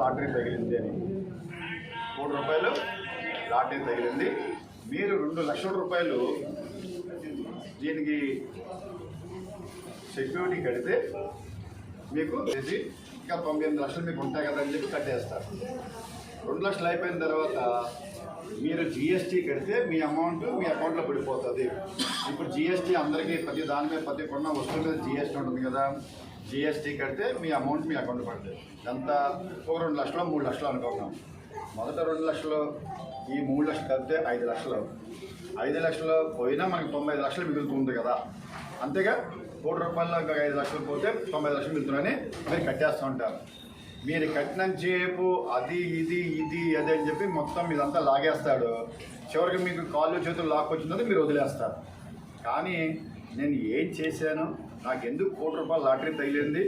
Lottery తగిలింది అని. మూడు రూపాయలు లాటరీ తగిలింది. మీరు రెండు లక్షల రూపాయలు దీనికి సెక్యూరిటీ కడితే మీకు చేసి ఇంకా తొంభై ఎనిమిది లక్షలు మీకు ఉంటాయి కదా అని చెప్పి కట్టేస్తారు. రెండు లక్షలు అయిపోయిన తర్వాత మీరు జిఎస్టీ కడితే మీ అమౌంట్ మీ అకౌంట్లో పడిపోతుంది. ఇప్పుడు జిఎస్టీ అందరికీ ప్రతి దాని మీద ప్రతి కొన్న వస్తువు మీద జిఎస్టీ ఉంటుంది కదా. జిఎస్టీ కడితే మీ అమౌంట్ మీ అకౌంట్ పడుతుంది ఎంత ఒక రెండు లక్షలు మూడు లక్షలు అనుకున్నాం మొదట రెండు లక్షలు ఈ మూడు లక్షలు కలిపితే ఐదు లక్షలు. ఐదు లక్షలు పోయినా మనకి తొంభై ఐదు లక్షలు మిగులుతుంది కదా. అంతేగా కోటి రూపాయలు ఇంకా ఐదు లక్షలు పోతే తొంభై లక్షలు మిగులుతున్నాయని మీరు కట్టేస్తూ ఉంటారు. మీరు కట్టినంతసేపు అది ఇది ఇది అది అని చెప్పి మొత్తం ఇదంతా లాగేస్తాడు. చివరికి మీకు కాళ్ళు చేతులు లాక్కొచ్చిందని మీరు వదిలేస్తారు. కానీ నేను ఏం చేశాను నాకు ఎందుకు కోటి రూపాయలు లాటరీ తగిలింది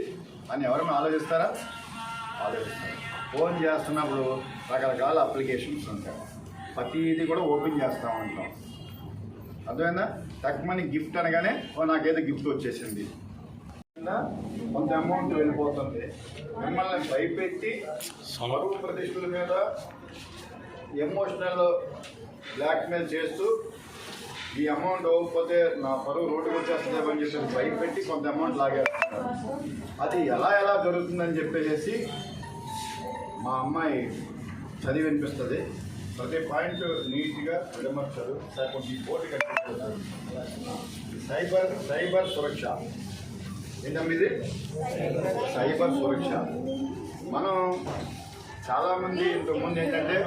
అని ఎవరైనా ఆలోచిస్తారా? ఆలోచిస్తారు. ఫోన్ చేస్తున్నప్పుడు రకరకాల అప్లికేషన్స్ ఉంటాయి. ప్రతిదీ కూడా ఓపెన్ చేస్తూ ఉంటాం అర్థమైందా? తక్కువని గిఫ్ట్ అనగానే ఓ నాకేదో గిఫ్ట్ వచ్చేసింది. కొంత అమౌంట్ వెళ్ళిపోతుంది. మిమ్మల్ని భయపెట్టి పరువు ప్రతిష్ఠల మీద ఎమోషనల్ బ్లాక్మెయిల్ చేస్తూ ఈ అమౌంట్ పోతే నా పరువు రోడ్డుకు వచ్చేస్తుందేమని చెప్పి భయపెట్టి కొంత అమౌంట్ లాగేస్తున్నారు అది ఎలా ఎలా జరుగుతుందని చెప్పేసి మా అమ్మాయి చదివి వినిపిస్తుంది. ప్రతి పాయింట్ నీట్గా విడమర్చారు. సార్ కొంచెం బోర్డు కట్టించారు సైబర్ సైబర్ సురక్ష. ఏంటమ్మా ఇది? సైబర్ సురక్ష. మనం చాలామంది ఇంతకుముందు ఏంటంటే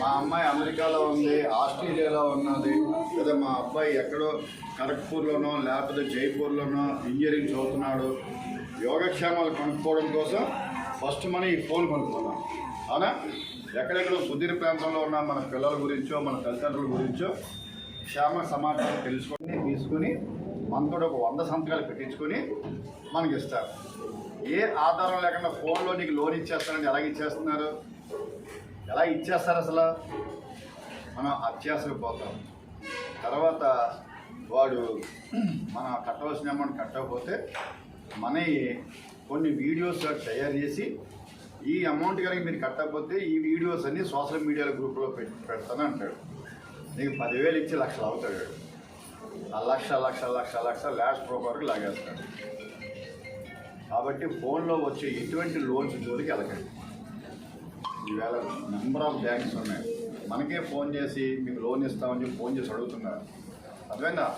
మా అమ్మాయి అమెరికాలో ఉంది ఆస్ట్రేలియాలో ఉన్నది. లేదా మా అబ్బాయి ఎక్కడో ఖరగ్పూర్లోనో లేకపోతే జైపూర్లోనో ఇంజనీరింగ్ చదువుతున్నాడు. యోగక్షేమాలు కనుక్కోవడం కోసం ఫస్ట్ మనం ఈ ఫోన్ కొనుక్కున్నాం. అవునా? ఎక్కడెక్కడో సుదీర్ ప్రాంతంలో ఉన్న మన పిల్లల గురించో మన తల్లిదండ్రుల గురించో క్షేమ సమాచారం తెలుసుకొని తీసుకుని మనతో ఒక వంద సంతకాలు పెట్టించుకొని మనకి ఇస్తారు. ఏ ఆధారం లేకుండా ఫోన్లో నీకు లోన్ ఇచ్చేస్తారని ఎలా ఇచ్చేస్తున్నారు? ఎలా ఇచ్చేస్తారు అసలు? మనం అత్యాసకు పోతాం. తర్వాత వాడు మనం కట్టవలసిన అమౌంట్ కట్టకపోతే మన కొన్ని వీడియోస్ తయారు చేసి ఈ అమౌంట్ కనుక మీరు కట్టకపోతే ఈ వీడియోస్ అన్ని సోషల్ మీడియా గ్రూప్లో పెడతాను అంటాడు. నీకు పదివేలు ఇచ్చి లక్షలు అవుతాడు ఆ లక్ష లక్ష లక్ష లక్ష లాస్ట్ బ్రోకర్కి లాగేస్తాడు. కాబట్టి ఫోన్లో వచ్చే ఎటువంటి లోన్స్ జోలికి వెళ్ళకండి. ఈవేళ నెంబర్ ఆఫ్ బ్యాంక్స్ ఉన్నాయి. మనకే ఫోన్ చేసి మీకు లోన్ ఇస్తామని చెప్పి ఫోన్ చేసి అడుగుతున్నారు. అర్థమైందా?